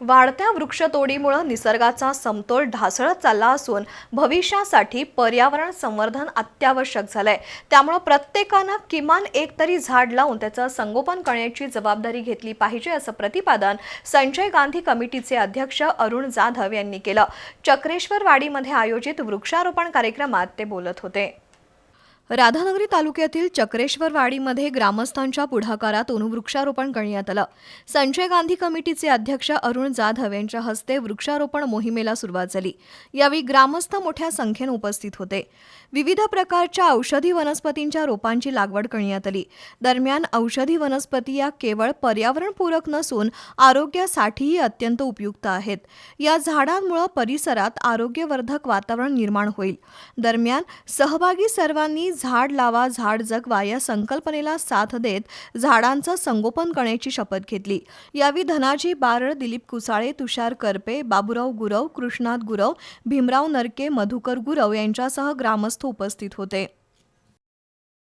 वाढत्या वृक्षतोडीमुळे निसर्गाचा समतोल ढासळत चालला असून भविष्यासाठी पर्यावरण संवर्धन अत्यावश्यक झालंय. त्यामुळे प्रत्येकानं किमान एक तरी झाड लावून त्याचं संगोपन करण्याची जबाबदारी घेतली पाहिजे असं प्रतिपादन संजय गांधी कमिटीचे अध्यक्ष अरुण जाधव यांनी केलं. चक्रेश्वर वाडीमध्ये आयोजित वृक्षारोपण कार्यक्रमात ते बोलत होते. राधानगरी तालुक्यातील चक्रेश्वरवाडीमध्ये ग्रामस्थांच्या पुढाकारातून वृक्षारोपण करण्यात आलं. संजय गांधी कमिटीचे अध्यक्ष अरुण जाधव यांच्या हस्ते वृक्षारोपण मोहिमेला सुरुवात झाली. यावेळी ग्रामस्थ मोठ्या संख्येनं उपस्थित होते. विविध प्रकारच्या औषधी वनस्पतींच्या रोपांची लागवड करण्यात आली. दरम्यान औषधी वनस्पती या केवळ पर्यावरणपूरक नसून आरोग्यासाठीही अत्यंत उपयुक्त आहेत. या झाडांमुळे परिसरात आरोग्यवर्धक वातावरण निर्माण होईल. दरम्यान सहभागी सर्वांनी झाड लावा झाड जगवा या संकल्पनेला साथ देत झाडांचं संगोपन करण्याची शपथ घेतली. यावेळी धनाजी बारळ दिलीप कुसाळे तुषार करपे बाबुराव गुरव कृष्णात गुरव भीमराव नरके मधुकर गुरव यांच्यासह ग्रामस्थ उपस्थित होते.